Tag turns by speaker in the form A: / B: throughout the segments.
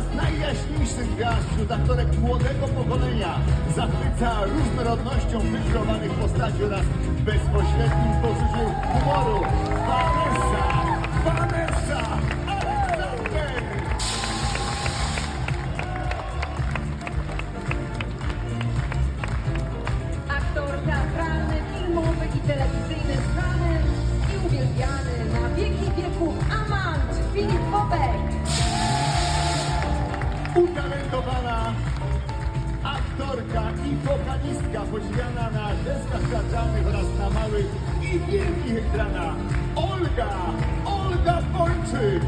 A: z najjaśniejszych gwiazd wśród aktorek młodego pokolenia. Zachwyca różnorodnością wykreowanych postaci oraz bezpośrednim poczuciem humoru. Utalentowana aktorka i wokalistka podziwiana na deskach teatralnych oraz na małych i wielkich ekranach Olga, Olga Bończyk.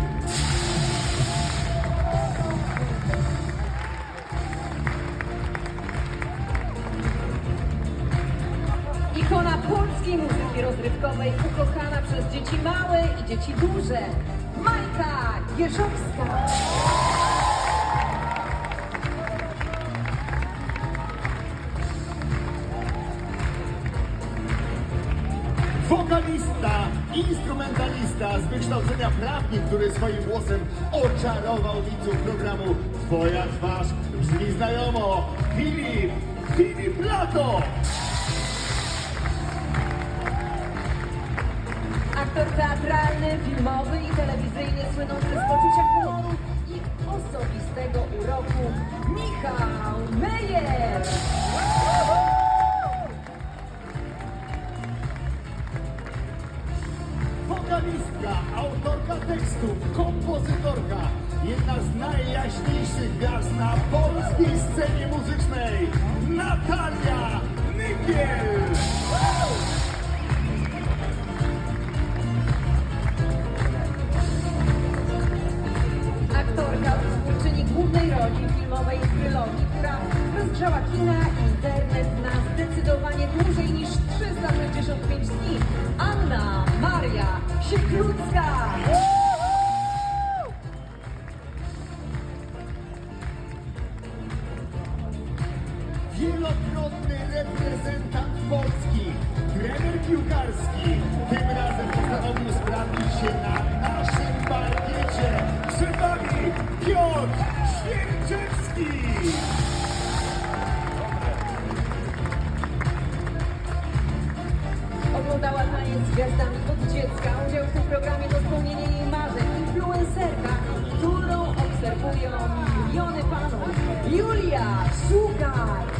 B: Ikona polskiej muzyki rozrywkowej, ukochana przez dzieci małe i dzieci duże. Majka Jeżowska.
A: Wokalista, instrumentalista z wykształcenia prawnik, który swoim głosem oczarował widzów programu Twoja twarz brzmi znajomo. Filip, Filip Lato!
B: Aktor teatralny, filmowy i telewizyjnie słynący z poczucia humoru i osobistego uroku Michał
A: autorka tekstów, kompozytorka, jedna z najjaśniejszych gwiazd na polskiej scenie muzycznej, Natalia Nykiel!
B: Aktorka, twórczyni głównej roli filmowej trylogii, która rozgrzała kina i internet na zdecydowanie dłużej niż 365 dni. Anna Sieklucka.
A: Wielokrotny reprezentant Polski, trener piłkarski, tym razem postanowił sprawdzić się na
B: dziecka. Udział w tym programie to spełnienie jej marzeń. Influencerka, którą obserwują miliony panów. Julia Szukaj.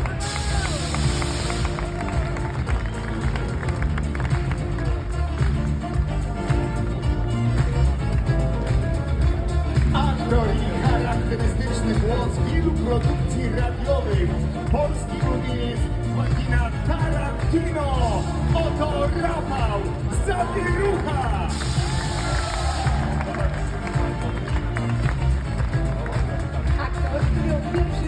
A: Charakterystyczny głos wielu produkcji radiowych. Polski ulubieniec Martina Tarantino. Oto Rafał Zawierucha!
B: Aktor,